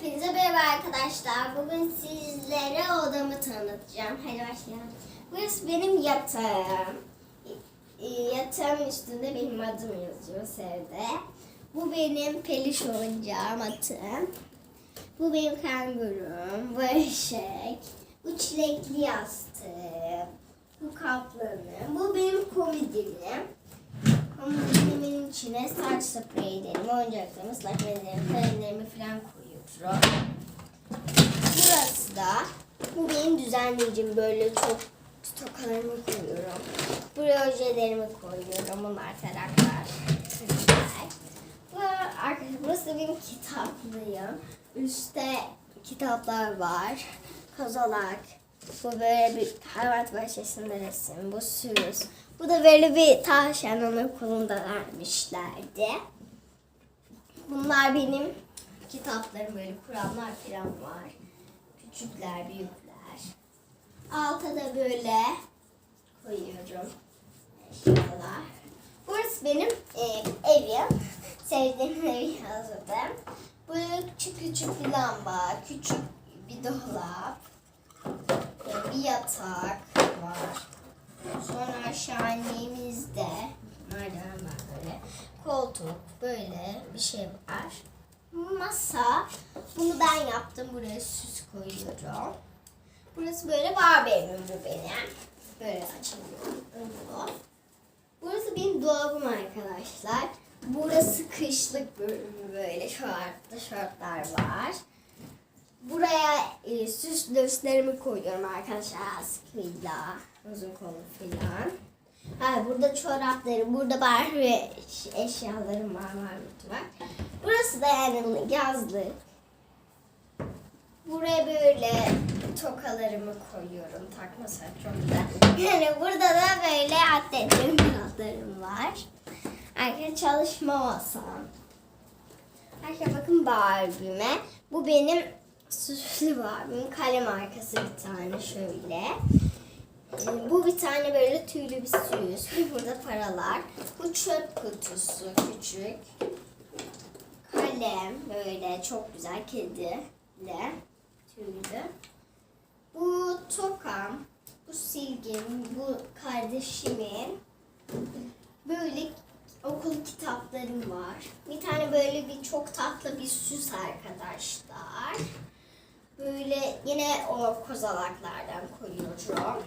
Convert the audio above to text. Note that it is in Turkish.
Hepinize merhaba arkadaşlar. Bugün sizlere odamı tanıtacağım. Hadi başlayalım. Burası benim yatağım. Y- Yatağın üstünde benim adım yazıyor Sevde. Bu benim peluş oyuncağım atım. Bu benim kangurum. Bu eşek. Bu çilekli yastığım. Bu kaplanım. Bu benim komedinim. Komedimin içine saç spreylerimi, oyuncaklarımı, ıslak mendillerimi, kalemlerimi falan koyuyorum. Burası da bu benim düzenleyicim. Böyle çok tokalarımı koyuyorum. Buraya ojelerimi koyuyorum. Bunlar taraklar. Burası benim kitaplığım. Üstte kitaplar var. Kozalak. Bu böyle bir hayvanat bahçesinde resim. Bu süs. Bu da böyle bir tavşan okulunda vermişlerdi. Bunlar benim kitaplarım böyle Kur'anlar falan var. Küçükler, büyükler. Alta da böyle koyuyorum eşyalar. Burası benim e, evim. Sevdiğim evi yazdım. Böyle küçük küçük bir lamba, küçük bir dolap, bir yatak var. Sonra aşağınemizde merdiven var böyle. Koltuk böyle bir şey var. Masa. Bunu ben yaptım. Buraya süs koyuyorum. Burası böyle var benim bu benim. Böyle açılıyor. Burası benim dolabım arkadaşlar. Burası kışlık bölümü böyle şortlu şortlar var. Buraya e, süs löslerimi koyuyorum arkadaşlar askıyla, uzun kollu falan. Ha, burada çoraplarım, burada Barbie eş- eşyalarım var, marmut var. Burası da yani yazlık. Buraya böyle tokalarımı koyuyorum. Takma güzel. Yani burada da böyle atletlerim, kanatlarım var. Arkadaşlar çalışma masam. Arkadaşlar bakın Barbie'me. Bu benim süslü Barbie'm. Kalem arkası bir tane şöyle. Ee, Bu bir tane böyle tüylü bir süs. Burada paralar. Bu çöp kutusu küçük. Kalem böyle çok güzel kediyle tüylü. Bu tokam. Bu silgim. Bu kardeşimin. Böyle okul kitaplarım var. Bir tane böyle bir çok tatlı bir süs arkadaşlar. Böyle yine o kozalaklardan koyuyorum.